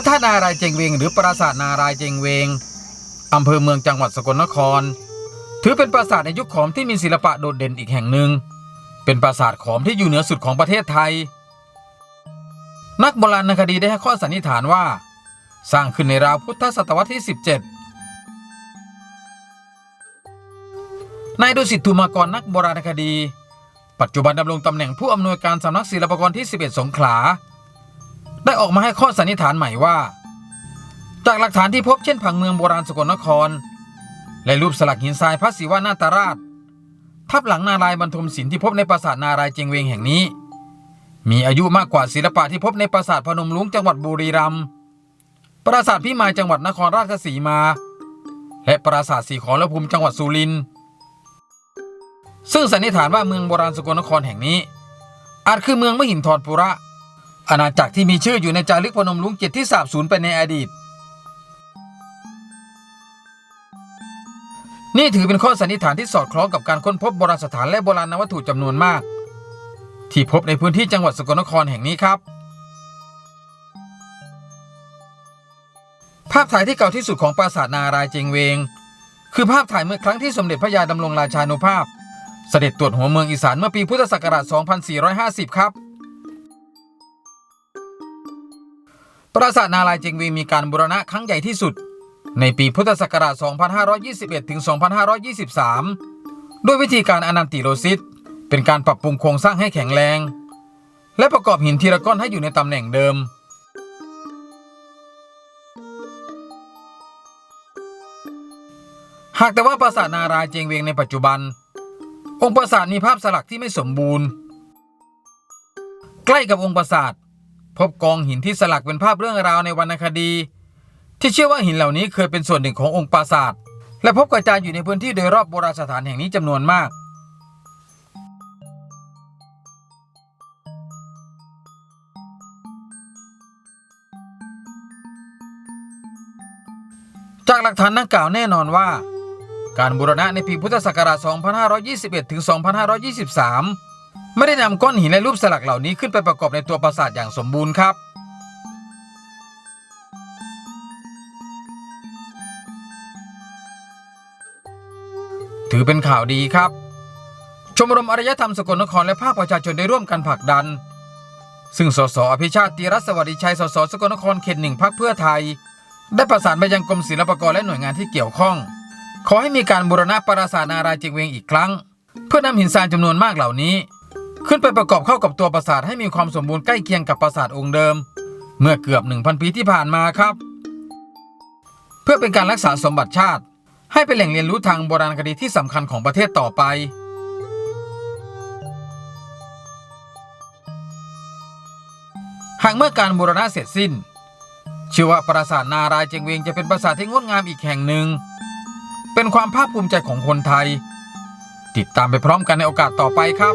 ระธาตุนารายเจงเวง หรือปราสาทนารายเจงเวงอำเภอเมืองจังหวัดสกลนคร ถือเป็นปราสาทในยุคขอมที่มีศิลปะโดดเด่นอีกแห่งหนึ่ง เป็นปราสาทขอมที่อยู่เหนือสุดของประเทศไทย นักโบราณคดีได้ให้ข้อสันนิษฐานว่า สร้างขึ้นในราวพุทธศตวรรษที่ 17 นายดุสิตธุมากรนักโบราณคดี ปัจจุบันดำรงตำแหน่งผู้อำนวยการสำนักศิลปากรที่ 11 สงขลา ได้ออกมาให้ข้อสันนิษฐานใหม่ว่า จากหลักฐานที่พบเช่นผังเมืองโบราณสกลนคร และรูปสลักหินทรายพระศิวะนาตราช ทับหลังนารายบรรทมศิลป์ที่พบในปราสาทนารายณ์เจงเวงแห่งนี้ มีอายุมากกว่าศิลปะที่พบในปราสาทพนมลุงจังหวัดบุรีรัมย์ปราสาทพิมายจังหวัดนครราชสีมา และปราสาทสีขอรภูมิจังหวัดสุรินทร์ซึ่งสันนิษฐานว่าเมืองโบราณสกลนครแห่งนี้ อาจคือเมืองมหินทรปุระ อาณาจักรที่มีชื่ออยู่ในจารึกพนมลุงเจ็ดที่สาบสูญไปในอดีต นี่ถือเป็นข้อสันนิษฐานที่สอดคล้องกับการค้นพบโบราณสถานและโบราณวัตถุจำนวนมาก ที่พบในพื้นที่จังหวัดสกลนครแห่งนี้ครับ ภาพถ่ายที่เก่าที่สุดของปราสาทนารายเจงเวง คือภาพถ่ายเมื่อครั้งที่สมเด็จพระยาดำรงราชานุภาพ เสด็จตรวจหัวเมืองอีสานเมื่อปีพุทธศักราช 2450 ครับ ปราสาทนารายณ์เจงเวงมีการบูรณะครั้งใหญ่ที่สุด ในปีพุทธศักราช 2521 ถึง 2523 ด้วยวิธีการอนันติโลซิสเป็นการปรับปรุงโครงสร้างให้แข็งแรง และประกอบหินทีละก้อนให้อยู่ในตำแหน่งเดิม หากแต่ว่าปราสาทนารายเจงเวียงในปัจจุบัน องค์ปราสาทมีภาพสลักที่ไม่สมบูรณ์ ใกล้กับองค์ปราสาท พบกองหินที่สลักเป็นภาพเรื่องราวในวรรณคดี ที่เชื่อว่าหินเหล่านี้เคยเป็นส่วนหนึ่งขององค์ปราสาทและพบกระจายอยู่ในพื้นที่โดยรอบโบราณสถานแห่งนี้จำนวนมาก จากหลักฐานดังกล่าวแน่นอนว่า การบูรณะในปีพุทธศักราช 2521 ถึง 2523 ไม่ได้นำก้อนหินและรูปสลักเหล่านี้ขึ้นไปประกอบในตัวปราสาทอย่างสมบูรณ์ครับ ถือเป็นข่าวดีครับ ชมรมอารยธรรมสกลนครและภาคประชาชนได้ร่วมกันผลักดัน ซึ่งสสอภิชาติตีรัตนสวัสดิชัยสสสกลนครเขตหนึ่งพักเพื่อไทย ได้ประสานไปยังกรมศิลปากรและหน่วยงานที่เกี่ยวข้อง ขอให้มีการบูรณะปราสาทนารายณ์เจงเวงอีกครั้ง เพื่อนำหินทรายจำนวนมากเหล่านี้ ขึ้นไปประกอบเข้ากับตัวปราสาทให้มีความสมบูรณ์ใกล้เคียงกับปราสาทองค์เดิม เมื่อเกือบ 1,000 ปีที่ผ่านมาครับ เพื่อเป็นการรักษาสมบัติชาติ ให้เป็นแหล่งเรียนรู้ทางโบราณคดีที่สำคัญของประเทศต่อไปหากเมื่อการบูรณะเสร็จสิ้นเชื่อว่าปราสาทนารายเจงเวงจะเป็นปราสาทที่งดงามอีกแห่งหนึ่ง เป็นความภาคภูมิใจของคนไทย ติดตามไปพร้อมกันในโอกาสต่อไปครับ